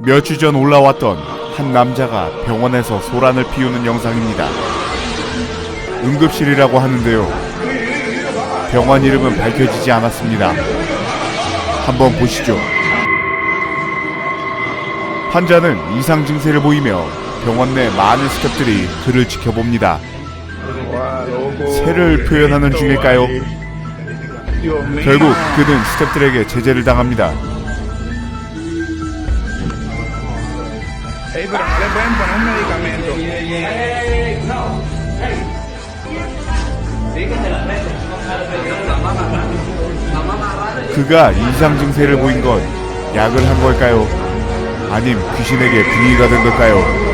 며칠 전 올라왔던 한 남자가 병원에서 소란을 피우는 영상입니다. 응급실이라고 하는데요. 병원 이름은 밝혀지지 않았습니다. 한번 보시죠. 환자는 이상 증세를 보이며 병원 내 많은 스태프들이 그를 지켜봅니다. 세를 표현하는 중일까요? 결국 그는 스태프들에게 제재를 당합니다. Ey, pero no le pueden poner un medicamento. 그가 이상 증세를 보인 건 약을 한 걸까요? 아님 귀신에게 빙의가 된 걸까요?